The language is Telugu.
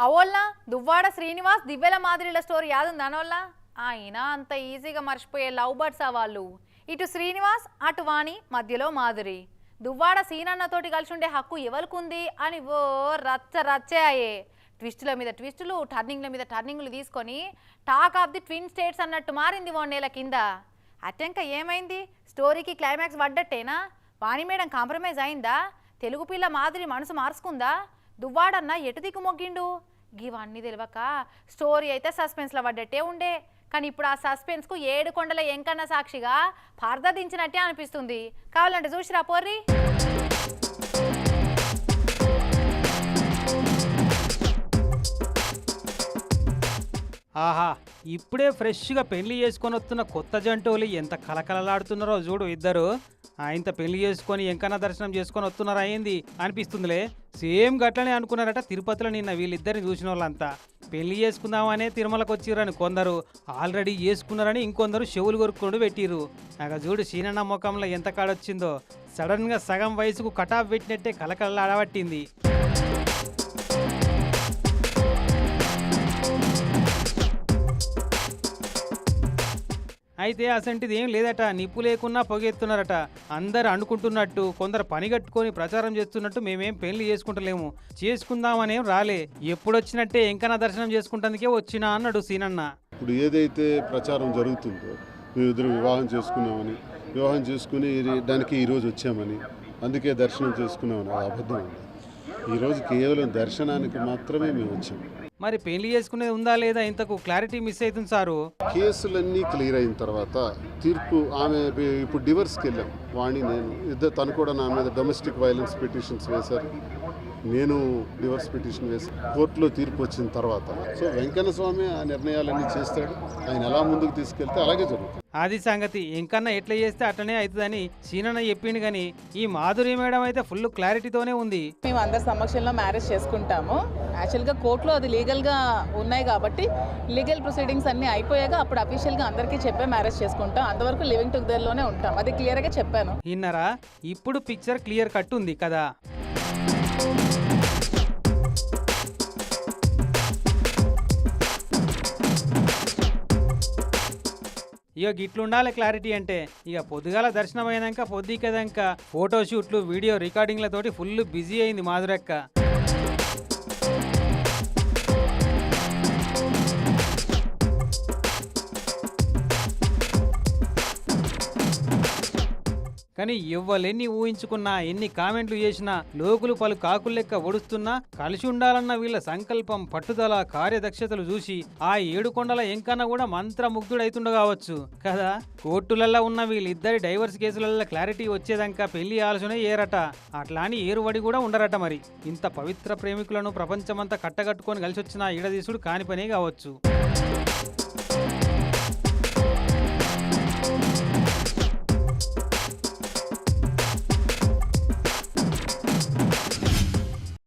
అవోళ్ళ దువ్వాడ శ్రీనివాస్ దివ్యల మాదిరిల స్టోరీ యాదుంది అనోళ్ళ? ఆయన అంత ఈజీగా మర్చిపోయే లవ్ బర్డ్స్ ఆ వాళ్ళు? ఇటు శ్రీనివాస్ అటు వాణి మధ్యలో మాధురి. దువ్వాడ సీనన్నతోటి కలిసి ఉండే హక్కు ఎవరికుంది? అని ఓ రచ్చ రచ్చే అయ్యే ట్విస్టుల మీద ట్విస్టులు టర్నింగ్ల మీద టర్నింగ్లు తీసుకొని talk of the twin states అన్నట్టు మారింది ఓ నెల కింద. అట్టంక ఏమైంది? స్టోరీకి క్లైమాక్స్ పడ్డట్టేనా వాణి మేడం కాంప్రమైజ్ అయిందా? తెలుగు పిల్ల మాదిరి మనసు మార్చుకుందా? దువ్వాడన్న ఎటు దిక్కు మొగ్గిండు ఇవన్నీ తెలియక స్టోరీ అయితే సస్పెన్స్లో పడ్డట్టే ఉండే. కానీ ఇప్పుడు ఆ సస్పెన్స్కు ఏడు కొండల ఎంకన్న సాక్షిగా పరద దించినట్టే అనిపిస్తుంది. కావాలంటే చూసిరా పోర్రి? ఆహా! ఇప్పుడే ఫ్రెష్గా పెళ్ళి చేసుకొని వస్తున్న కొత్త జంటువులు ఎంత కలకలలాడుతున్నారో చూడు ఇద్దరు. ఆయనతో పెళ్ళి చేసుకొని ఎంకన్నా దర్శనం చేసుకొని వస్తున్నారా అయింది అనిపిస్తుందిలే. సేమ్ గట్లనే అనుకున్నారట తిరుపతిలో నిన్న వీళ్ళిద్దరిని చూసిన వాళ్ళంతా. పెళ్ళి చేసుకుందామనే తిరుమలకు వచ్చిరని కొందరు. ఆల్రెడీ చేసుకున్నారని ఇంకొందరు చెవులు కొరుక్కుండా పెట్టిర్రు. నాకు చూడు సీనన్న ముఖంలో ఎంత కాడొచ్చిందో. సడన్గా సగం వయసుకు కటాఫ్ పెట్టినట్టే కలకలలాడబట్టింది అయితే అసంటిది ఏం లేదట. నిప్పు లేకున్నా పొగెత్తున్నారట. అందరు అనుకుంటున్నట్టు కొందరు పని కట్టుకొని ప్రచారం చేస్తున్నట్టు మేమేం పెళ్ళి చేసుకుంటలేము. చేసుకుందామనేం రాలే. ఎప్పుడొచ్చినట్టే ఎంకన్నా దర్శనం చేసుకుంటందుకే వచ్చినా అన్నాడు సీనన్న. ఇప్పుడు ఏదైతే ప్రచారం జరుగుతుందో ఇద్దరు వివాహం చేసుకున్నామని వివాహం చేసుకుని దానికి ఈరోజు వచ్చామని అందుకే దర్శనం చేసుకున్నామని అబద్ధం అండి ఈరోజు కేవలం దర్శనానికి మాత్రమే మేము వచ్చాము మరి పెళ్ళి చేసుకునేది ఉందా లేదా ఇంతకు క్లారిటీ మిస్ అవుతుంది సారు? కేసులన్నీ క్లియర్ అయిన తర్వాత తీర్పు ఆమె ఇప్పుడు డివర్స్కి వెళ్ళాం. వాణి నేను ఇద్దరు తను కూడా నా మీద డొమెస్టిక్ వైలెన్స్ పిటిషన్స్ వేశారు. నేను డివర్స్ పిటిషన్ వేసి కోర్టులో తీర్పు వచ్చిన తర్వాత. సో వెంకన్న స్వామి ఆ నిర్ణయాలన్నీ చేస్తాడు. ఆయన ఎలా ముందుకు తీసుకెళ్తే అలాగే జరుగుతుంది. అది సంగతి ఎంకన్నా ఎట్లా చేస్తే అట్లనే అవుతుందని సీనన్న చెప్పిండు కానీ ఈ మాధురి మేడం అయితే ఫుల్ క్లారిటీతోనే ఉంది. మేము అందరి సమక్షంలో మ్యారేజ్ చేసుకుంటాము. యాక్చువల్గా కోర్టులో అది లీగల్గా ఉన్నాయి కాబట్టి లీగల్ ప్రొసీడింగ్స్ అన్నీ అయిపోయాక అప్పుడు అఫీషియల్గా అందరికీ చెప్పే మ్యారేజ్ చేసుకుంటాం. అంతవరకు లివింగ్ టుగెదర్లోనే ఉంటాం. అది క్లియర్గా చెప్పాను. విన్నారా? ఇప్పుడు పిక్చర్ క్లియర్ కట్ ఉంది కదా. ఇక గిట్లుండాలి క్లారిటీ అంటే ఇక పొద్దుగాల దర్శనం అయినాక పొద్దుకదాక ఫోటోషూట్లు వీడియో రికార్డింగ్లతోటి ఫుల్ బిజీ అయింది మాధురక్క. కానీ ఎవ్వలెన్ని ఊహించుకున్నా ఎన్ని కామెంట్లు చేసినా లోకులు పలు కాకులు లెక్క ఒడుస్తున్నా కలిసి ఉండాలన్న వీళ్ళ సంకల్పం పట్టుదల కార్యదక్షతలు చూసి ఆ ఏడు కొండల ఎంకన్న కూడా మంత్రముగ్ధుడైతుండగావచ్చు కదా? కోర్టులల్లో ఉన్న వీళ్ళిద్దరి డైవర్స్ కేసులల్లో క్లారిటీ వచ్చేదాకా పెళ్ళి ఆలోచన ఏరట. అట్లా అని ఏరువడి కూడా ఉండరట మరి. ఇంత పవిత్ర ప్రేమికులను ప్రపంచమంతా కట్టగట్టుకొని కలిసి వచ్చిన ఈడదీసుడు కాని పనే కావచ్చు.